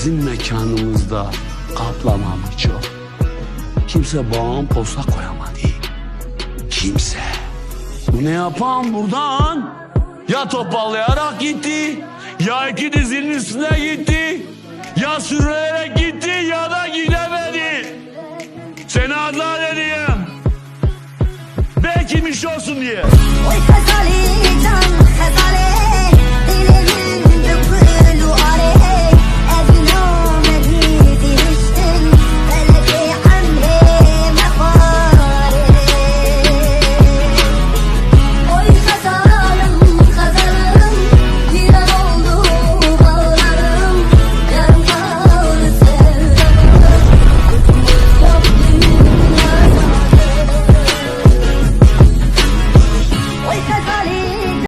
bizim mekanımızda kaplamam çok. Kimse bağım posta koyamadı. Kimse. Ne yapan buradan? Ya topallayarak gitti, ya iki dizinin üstüne gitti, ya sürünerek gitti ya da gidemedi. Seni adlar edeyim. Belki bir şey olsun diye. Oy